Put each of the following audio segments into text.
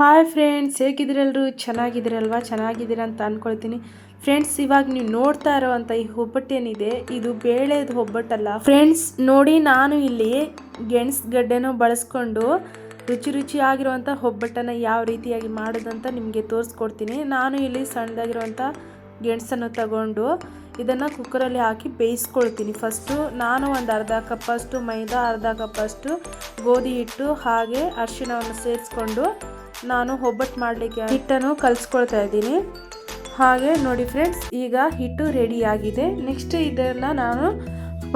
Hi friends ಹೇಗಿದ್ದೀರಲ್ರು? ಚೆನ್ನಾಗಿದ್ದೀರಲ್ವಾ? ಚೆನ್ನಾಗಿದ್ದೀರ ಅಂತ ಅಂದ್ಕೊಳ್ತೀನಿ friends ಇವಾಗ ನೀವು ನೋಡ್ತಾ ಇರೋವಂಥ ಈ ಒಬ್ಬಟ್ಟೇನಿದೆ ಇದು ಬೇಳೆದು ಒಬ್ಬಟ್ಟಲ್ಲ ಫ್ರೆಂಡ್ಸ್ ನೋಡಿ ನಾನು ಇಲ್ಲಿ ಗೆಣಸ್ ಗಡ್ಡೆನೂ ಬಳಸ್ಕೊಂಡು ರುಚಿ ರುಚಿಯಾಗಿರುವಂಥ ಒಬ್ಬಟ್ಟನ್ನು ಯಾವ ರೀತಿಯಾಗಿ ಮಾಡೋದಂತ ನಿಮಗೆ ತೋರಿಸ್ಕೊಡ್ತೀನಿ. ನಾನು ಇಲ್ಲಿ ಸಣ್ಣದಾಗಿರುವಂಥ ಗೆಣಸನ್ನು ತಗೊಂಡು ಇದನ್ನು ಕುಕ್ಕರಲ್ಲಿ ಹಾಕಿ ಬೇಯಿಸ್ಕೊಳ್ತೀನಿ. ಫಸ್ಟು ನಾನು ಒಂದು ಅರ್ಧ ಕಪ್ಪಷ್ಟು ಮೈದಾ, ಅರ್ಧ ಕಪ್ಪಷ್ಟು ಗೋಧಿ ಹಿಟ್ಟು, ಹಾಗೆ ಅರಿಶಿಣವನ್ನು ಸೇರಿಸ್ಕೊಂಡು ನಾನು ಒಬ್ಬಟ್ಟು ಮಾಡಲಿಕ್ಕೆ ಹಿಟ್ಟನ್ನು ಕಲಿಸ್ಕೊಳ್ತಾ ಇದ್ದೀನಿ. ಹಾಗೆ ನೋಡಿ ಫ್ರೆಂಡ್ಸ್, ಈಗ ಹಿಟ್ಟು ರೆಡಿ ಆಗಿದೆ. ನೆಕ್ಸ್ಟ್ ಇದನ್ನು ನಾನು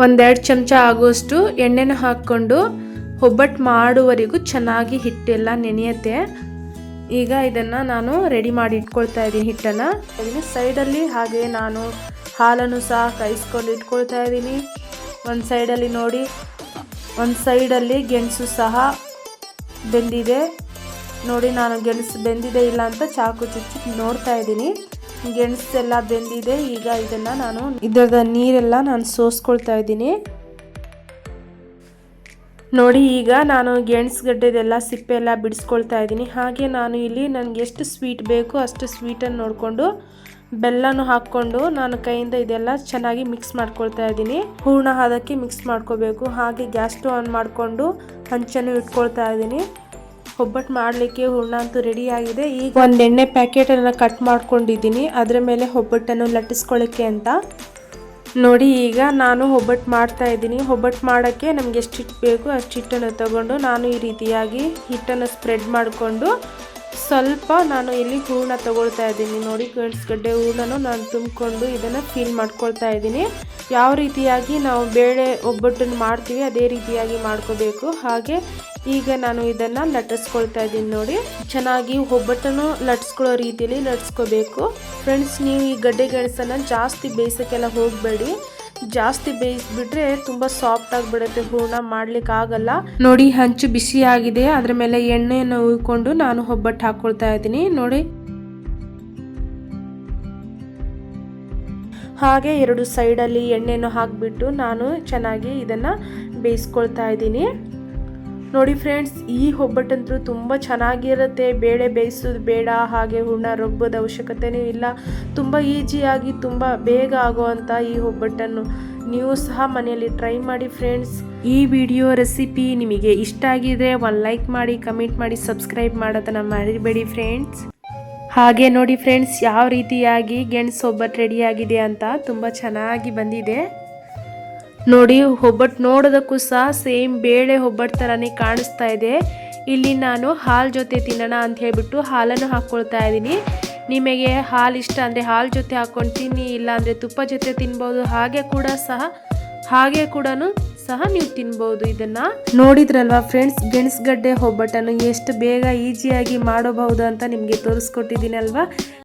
ಒಂದೆರಡು ಚಮಚ ಆಗುವಷ್ಟು ಎಣ್ಣೆನ ಹಾಕ್ಕೊಂಡು ಒಬ್ಬಟ್ಟು ಮಾಡುವವರೆಗೂ ಚೆನ್ನಾಗಿ ಹಿಟ್ಟೆಲ್ಲ ನೆನೆಯುತ್ತೆ. ಈಗ ಇದನ್ನು ನಾನು ರೆಡಿ ಮಾಡಿ ಇಟ್ಕೊಳ್ತಾ ಇದ್ದೀನಿ ಹಿಟ್ಟನ್ನು. ಸೈಡಲ್ಲಿ ಹಾಗೆ ನಾನು ಹಾಲನ್ನು ಸಹ ಕಾಯಿಸ್ಕೊಂಡು ಇಟ್ಕೊಳ್ತಾ ಇದ್ದೀನಿ. ಒಂದು ಸೈಡಲ್ಲಿ ನೋಡಿ, ಒಂದು ಸೈಡಲ್ಲಿ ಗೆಣಸು ಸಹ ಬೆಂದಿದೆ. ನೋಡಿ, ನಾನು ಗೆಣಸು ಬೆಂದಿದೆ ಇಲ್ಲ ಅಂತ ಚಾಕು ಚುಚ್ಚಿ ನೋಡ್ತಾ ಇದ್ದೀನಿ. ಗೆಣಸೆಲ್ಲ ಬೆಂದಿದೆ, ಈಗ ಇದನ್ನು ನಾನು ಇದರದ ನೀರೆಲ್ಲ ನಾನು ಸೋಸ್ಕೊಳ್ತಾ ಇದ್ದೀನಿ. ನೋಡಿ, ಈಗ ನಾನು ಗೆಣಸುಗಡ್ಡೆದೆಲ್ಲ ಸಿಪ್ಪೆ ಎಲ್ಲ ಬಿಡಿಸ್ಕೊಳ್ತಾ ಇದ್ದೀನಿ. ಹಾಗೆ ನಾನು ಇಲ್ಲಿ ನನಗೆ ಎಷ್ಟು ಸ್ವೀಟ್ ಬೇಕು ಅಷ್ಟು ಸ್ವೀಟನ್ನು ನೋಡಿಕೊಂಡು ಬೆಲ್ಲನೂ ಹಾಕ್ಕೊಂಡು ನಾನು ಕೈಯಿಂದ ಇದೆಲ್ಲ ಚೆನ್ನಾಗಿ ಮಿಕ್ಸ್ ಮಾಡ್ಕೊಳ್ತಾ ಇದ್ದೀನಿ. ಹೂರ್ಣ ಅದಕ್ಕೆ ಮಿಕ್ಸ್ ಮಾಡ್ಕೋಬೇಕು. ಹಾಗೆ ಗ್ಯಾಸ್ ಸ್ಟವ್ ಆನ್ ಮಾಡಿಕೊಂಡು ಹಂಚನ್ನು ಇಟ್ಕೊಳ್ತಾ ಇದ್ದೀನಿ. ಒಬ್ಬಟ್ಟು ಮಾಡಲಿಕ್ಕೆ ಹೂರ್ಣ ಅಂತೂ ಆಗಿದೆ. ಈಗ ಒಂದು ಎಣ್ಣೆ ಪ್ಯಾಕೆಟನ್ನು ಕಟ್ ಮಾಡ್ಕೊಂಡಿದ್ದೀನಿ. ಅದರ ಮೇಲೆ ಒಬ್ಬಟ್ಟನ್ನು ಲಟ್ಟಿಸ್ಕೊಳ್ಳೋಕ್ಕೆ ಅಂತ. ನೋಡಿ, ಈಗ ನಾನು ಒಬ್ಬಟ್ಟು ಮಾಡ್ತಾ ಇದ್ದೀನಿ. ಒಬ್ಬಟ್ಟು ಮಾಡೋಕ್ಕೆ ನಮಗೆ ಎಷ್ಟು ಹಿಟ್ಟು ಬೇಕು ಅಷ್ಟು ಹಿಟ್ಟನ್ನು ತಗೊಂಡು ನಾನು ಈ ರೀತಿಯಾಗಿ ಹಿಟ್ಟನ್ನು ಸ್ಪ್ರೆಡ್ ಮಾಡಿಕೊಂಡು ಸ್ವಲ್ಪ ನಾನು ಇಲ್ಲಿ ಹೂರ್ಣ ತಗೊಳ್ತಾ ಇದ್ದೀನಿ. ನೋಡಿ ಗಡ್ಡೆ ಹೂರ್ಣನು ನಾನು ತುಂಬಿಕೊಂಡು ಇದನ್ನು ಫೀಲ್ ಮಾಡ್ಕೊಳ್ತಾ ಇದ್ದೀನಿ. ಯಾವ ರೀತಿಯಾಗಿ ನಾವು ಬೇಳೆ ಒಬ್ಬಟ್ಟನ್ನು ಮಾಡ್ತೀವಿ, ಅದೇ ರೀತಿಯಾಗಿ ಮಾಡ್ಕೋಬೇಕು. ಹಾಗೆ ಈಗ ನಾನು ಇದನ್ನು ಲಟ್ಟಿಸ್ಕೊಳ್ತಾ ಇದ್ದೀನಿ ನೋಡಿ. ಚೆನ್ನಾಗಿ ಒಬ್ಬಟ್ಟನ್ನು ಲಟ್ಸ್ಕೊಳ್ಳೋ ರೀತಿಯಲ್ಲಿ ಲಟ್ಸ್ಕೋಬೇಕು ಫ್ರೆಂಡ್ಸ್ ನೀವು ಈ ಗಡ್ಡೆ ಗೆಣಸನ್ನು ಜಾಸ್ತಿ ಬೇಯಿಸೋಕ್ಕೆಲ್ಲ ಹೋಗಬೇಡಿ. ಜಾಸ್ತಿ ಬೇಯಿಸ್ಬಿಟ್ರೆ ತುಂಬ ಸಾಫ್ಟ್ ಆಗಿಬಿಡುತ್ತೆ. ಹೂರ್ಣ ಮಾಡ್ಲಿಕ್ಕೆ ಆಗಲ್ಲ. ನೋಡಿ ಹಂಚು ಬಿಸಿ ಆಗಿದೆ ಅದ್ರ ಮೇಲೆ ಎಣ್ಣೆಯನ್ನು ಉಯ್ಕೊಂಡು ನಾನು ಒಬ್ಬಟ್ಟು ಹಾಕೊಳ್ತಾ ಇದ್ದೀನಿ. ನೋಡಿ. ಹಾಗೆ ಎರಡು ಸೈಡಲ್ಲಿ ಎಣ್ಣೆಯನ್ನು ಹಾಕಿಬಿಟ್ಟು ನಾನು ಚೆನ್ನಾಗಿ ಇದನ್ನು ಬೇಯಿಸ್ಕೊಳ್ತಾ ಇದ್ದೀನಿ. ನೋಡಿ ಫ್ರೆಂಡ್ಸ್, ಈ ಒಬ್ಬಟ್ಟಂತೂ ತುಂಬ ಚೆನ್ನಾಗಿರುತ್ತೆ. ಬೇಳೆ ಬೇಯಿಸೋದು ಬೇಡ, ಹಾಗೆ ಹೂರ್ಣ ರುಬ್ಬೋದ ಅವಶ್ಯಕತೆಯೂ ಇಲ್ಲ. ತುಂಬ ಈಸಿಯಾಗಿ ತುಂಬ ಬೇಗ ಆಗುವಂಥ ಈ ಒಬ್ಬಟ್ಟನ್ನು ನೀವು ಸಹ ಮನೆಯಲ್ಲಿ ಟ್ರೈ ಮಾಡಿ ಫ್ರೆಂಡ್ಸ್. ಈ ವಿಡಿಯೋ ರೆಸಿಪಿ ನಿಮಗೆ ಇಷ್ಟ ಆಗಿದೆ ಒಂದು ಲೈಕ್ ಮಾಡಿ, ಕಮೆಂಟ್ ಮಾಡಿ, ಸಬ್ಸ್ಕ್ರೈಬ್ ಮಾಡೋದನ್ನು ಮರಿಬೇಡಿ ಫ್ರೆಂಡ್ಸ್. ಹಾಗೆ ನೋಡಿ ಫ್ರೆಂಡ್ಸ್, ಯಾವ ರೀತಿಯಾಗಿ ಗೆಣಸು ಒಬ್ಬಟ್ಟು ರೆಡಿಯಾಗಿದೆ ಅಂತ ತುಂಬ ಚೆನ್ನಾಗಿ ಬಂದಿದೆ. ನೋಡಿ ಒಬ್ಬಟ್ಟು ನೋಡೋದಕ್ಕೂ ಸಹ ಸೇಮ್ ಬೇಳೆ ಒಬ್ಬಟ್ಟು ಥರನೇ ಕಾಣಿಸ್ತಾ ಇದೆ. ಇಲ್ಲಿ ನಾನು ಹಾಲು ಜೊತೆ ತಿನ್ನೋಣ ಅಂತ ಹೇಳಿಬಿಟ್ಟು ಹಾಲನ್ನು ಹಾಕ್ಕೊಳ್ತಾ ಇದ್ದೀನಿ. ನಿಮಗೆ ಹಾಲು ಇಷ್ಟ ಅಂದರೆ ಹಾಲು ಜೊತೆ ಹಾಕ್ಕೊಂಡು ತಿನ್ನಿ, ಇಲ್ಲ ಅಂದರೆ ತುಪ್ಪ ಜೊತೆ ತಿನ್ಬೋದು, ಹಾಗೆ ಕೂಡ ಸಹ, ಹಾಗೆ ಕೂಡ ಸಹ ನೀವು ತಿನ್ಬೋದು ಇದನ್ನು. ನೋಡಿದ್ರಲ್ವಾ ಫ್ರೆಂಡ್ಸ್ ಗೆಣಸುಗಡ್ಡೆ ಒಬ್ಬಟ್ಟನ್ನು ಎಷ್ಟು ಬೇಗ ಈಸಿಯಾಗಿ ಮಾಡಬಹುದು ಅಂತ ನಿಮಗೆ ತೋರಿಸ್ಕೊಟ್ಟಿದ್ದೀನಲ್ವಾ?